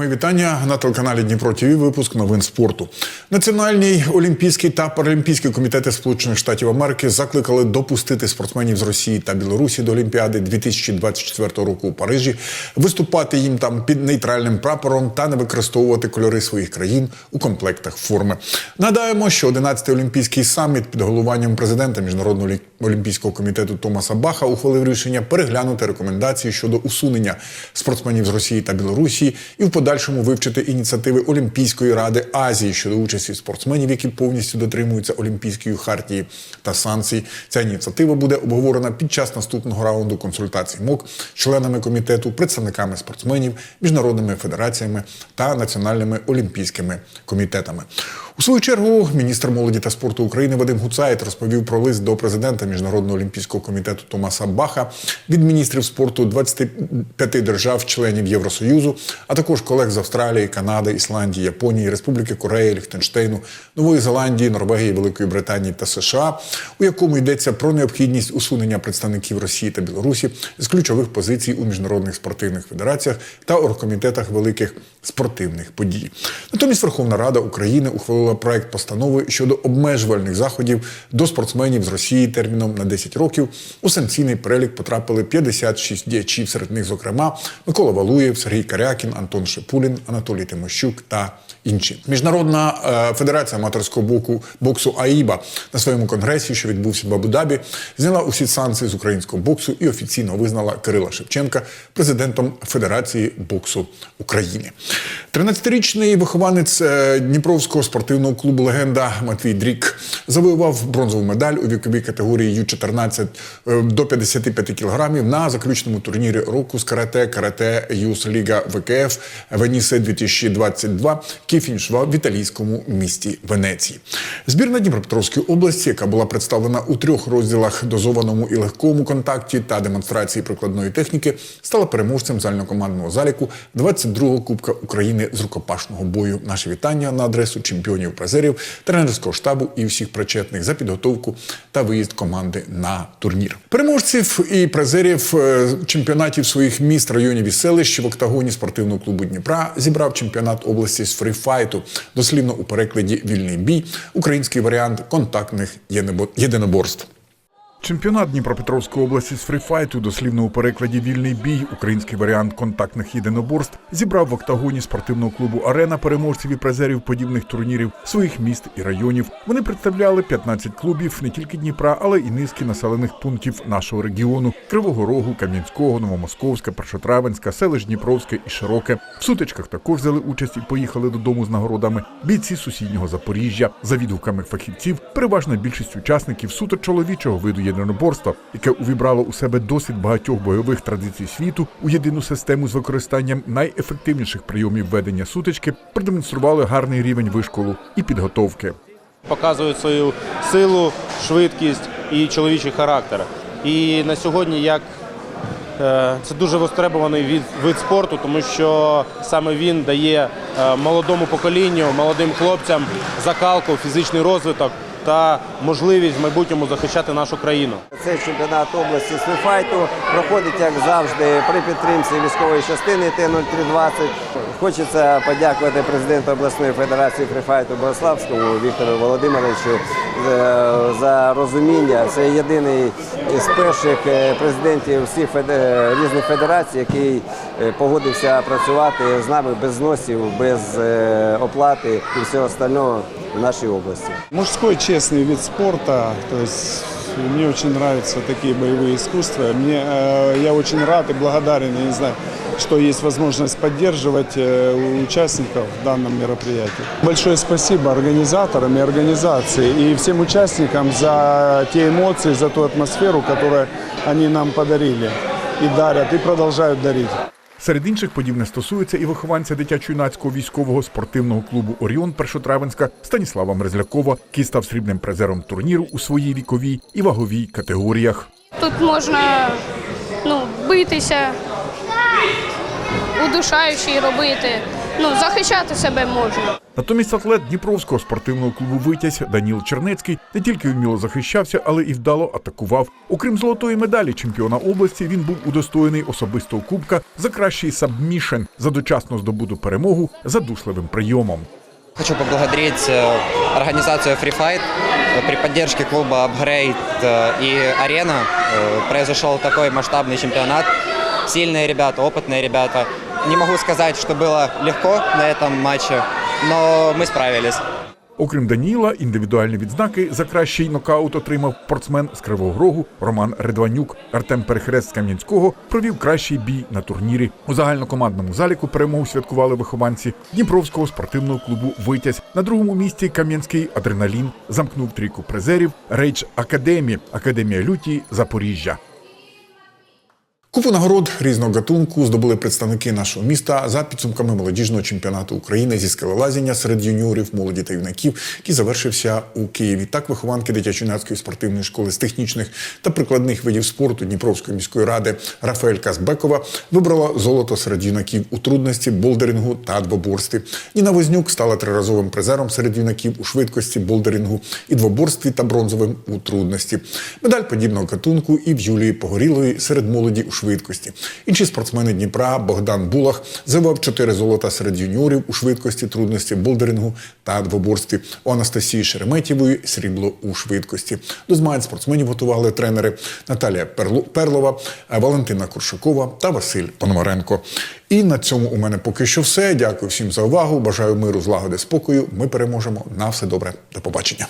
Мої вітання на телеканалі Дніпро ТВ. Випуск новин спорту. Національний олімпійський та паралімпійський комітети Сполучених Штатів Америки закликали допустити спортсменів з Росії та Білорусі до Олімпіади 2024 року у Парижі, виступати їм там під нейтральним прапором та не використовувати кольори своїх країн у комплектах форми. Нагадаємо, що 11-й олімпійський саміт під головуванням президента міжнародного олімпійського комітету Томаса Баха ухвалив рішення переглянути рекомендації щодо усунення спортсменів з Росії та Білорусі і в подальшому вивчити ініціативи Олімпійської ради Азії щодо участі спортсменів, які повністю дотримуються Олімпійської хартії та санкцій. Ця ініціатива буде обговорена під час наступного раунду консультацій МОК членами комітету, представниками спортсменів, міжнародними федераціями та національними олімпійськими комітетами. У свою чергу міністр молоді та спорту України Вадим Гуцаєт розповів про лист до президента Міжнародного олімпійського комітету Томаса Баха від міністрів спорту 25 держав-членів Євросоюзу, а також колег з Австралії, Канади, Ісландії, Японії, Республіки Кореї, Ліхтенштейну, Нової Зеландії, Норвегії, Великої Британії та США, у якому йдеться про необхідність усунення представників Росії та Білорусі з ключових позицій у міжнародних спортивних федераціях та оргкомітетах великих спортивних подій. Натомість Верховна Рада України ухвалила проект постанови щодо обмежувальних заходів до спортсменів з Росії терміном на 10 років. У санкційний перелік потрапили 56 діячів, серед них, зокрема, Микола Валуєв, Сергій Карякін, Антон Шипулін, Анатолій Тимощук та інші. Міжнародна е, федерація аматорського боку боксу АІБА на своєму конгресі, що відбувся в Абу-Дабі, зняла усі санкції з українського боксу і офіційно визнала Кирила Шевченка президентом Федерації боксу України. 13-річний вихованець е, Дніпровського спортивного клубу Легенда Матвій Дрік завоював бронзову медаль у віковій категорії Ю-14 е, до 55 кілограмів на заключному турнірі року з карате карате Юс Ліга ВКФ Венісе 2022, який фінішував в італійському місті Венеції. Збірна Дніпропетровської області, яка була представлена у трьох розділах дозованому і легкому контакті та демонстрації прикладної техніки, стала переможцем загальнокомандного заліку 22-го Кубка України з рукопашного бою. Наше вітання на адресу чемпіонів призерів, тренерського штабу і всіх причетних за підготовку та виїзд команди на турнір. Переможців і призерів е, чемпіонатів своїх міст, районів і селищ в октагоні спортивного клубу Дніпра зібрав чемпіонат області з фріфайту, дослівно у перекладі вільний бій, український варіант контактних єдиноборств. Чемпіонат Дніпропетровської області з фріфайту, дослівно у перекладі вільний бій, український варіант контактних єдиноборств, зібрав в октагоні спортивного клубу Арена переможців і призерів подібних турнірів своїх міст і районів. Вони представляли 15 клубів не тільки Дніпра, але і низки населених пунктів нашого регіону: Кривого Рогу, Кам'янського, Новомосковська, Першотравенська, селищ Дніпровське і Широке. В сутичках також взяли участь і поїхали додому з нагородами бійці сусіднього Запоріжжя. За відгуками фахівців, переважна більшість учасників суто чоловічого виду єдиноборства, яке увібрало у себе досвід багатьох бойових традицій світу у єдину систему з використанням найефективніших прийомів ведення сутички, продемонстрували гарний рівень вишколу і підготовки. показують свою силу, швидкість і чоловічий характер. І на сьогодні як е, це дуже востребований від, вид спорту, тому що саме він дає е, молодому поколінню, молодим хлопцям закалку, фізичний розвиток та можливість в майбутньому захищати нашу країну. Цей чемпіонат області з проходить, як завжди, при підтримці військової частини Т-0320. Хочеться подякувати президенту обласної федерації фріфайту Бориславському Віктору Володимировичу е, за розуміння. Це єдиний із перших е, президентів всіх різних федерацій, який е, погодився працювати з нами без зносів, без оплати і всього остального в нашій області. Мужской честный вид спорта, то есть мне очень нравятся такие боевые искусства. Мне, э, я очень рад и благодарен, я не знаю, что есть возможность поддерживать э, участников в данном мероприятии. Большое спасибо организаторам и организации и всем участникам за те эмоции, за ту атмосферу, которую они нам подарили и дарят, и продолжают дарить. Серед інших подібне стосується і вихованця дитячо-юнацького військового спортивного клубу Оріон Першотравенська Станіслава Мерзлякова, який став срібним призером турніру у своїй віковій і ваговій категоріях. Тут можна ну, битися, удушаючий робити. Ну, захищати себе можна. Натомість атлет Дніпровського спортивного клубу Витязь Даніл Чернецький не тільки вміло захищався, але і вдало атакував. Окрім золотої медалі чемпіона області, він був удостоєний особистого кубка за кращий сабмішен за дочасну здобуту перемогу задушливим прийомом. Хочу поблагодарить э, организацию Free Fight. Э, При поддержке клуба Upgrade э, и Арена э, произошел такой масштабный чемпионат. Сильные ребята, опытные ребята. Не могу сказать, что было легко на этом матче, но мы справились. Окрім Даніла, індивідуальні відзнаки за кращий нокаут отримав спортсмен з Кривого Рогу Роман Редванюк. Артем Перехрест з Кам'янського провів кращий бій на турнірі. У загальнокомандному заліку перемогу святкували вихованці Дніпровського спортивного клубу Витязь. На другому місці Кам'янський адреналін замкнув трійку призерів Рейдж Академії, Академія Люті Запоріжжя. Купу нагород різного гатунку здобули представники нашого міста за підсумками молодіжного чемпіонату України зі скелелазіння серед юніорів, молоді та юнаків, який завершився у Києві. Так вихованки дитячо-юнацької спортивної школи з технічних та прикладних видів спорту Дніпровської міської ради Рафаель Казбекова вибрала золото серед юнаків у трудності, болдерингу та двоборстві. Ніна Вознюк стала триразовим призером серед юнаків у швидкості, болдерингу і двоборстві та бронзовим у трудності. Медаль подібного гатунку і в Юлії Погорілої серед молоді у швидкості. Інші спортсмени Дніпра Богдан Булах завив чотири золота серед юніорів у швидкості, трудності, болдерингу та двоборстві. У Анастасії Шереметєвої срібло у швидкості. До змагань спортсменів готували тренери Наталія Перлова, Валентина Куршакова та Василь Пономаренко. І на цьому у мене поки що все. Дякую всім за увагу. Бажаю миру, злагоди, спокою. Ми переможемо. На все добре. До побачення.